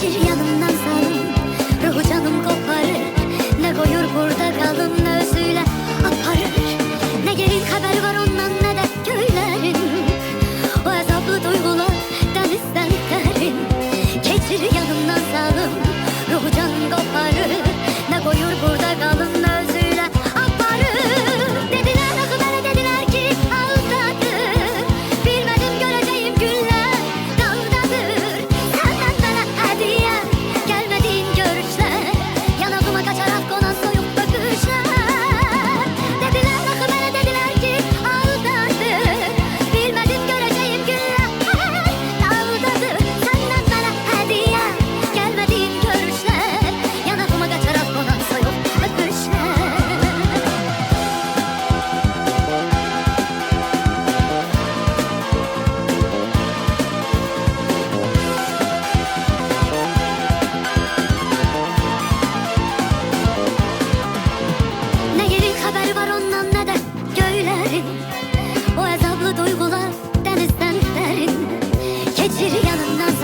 geçir yanımdan sarıl Ruhu canım koparır. Ne koyur burada kalın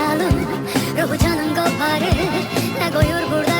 bakalım Ruhu canım koparır Ne koyur burada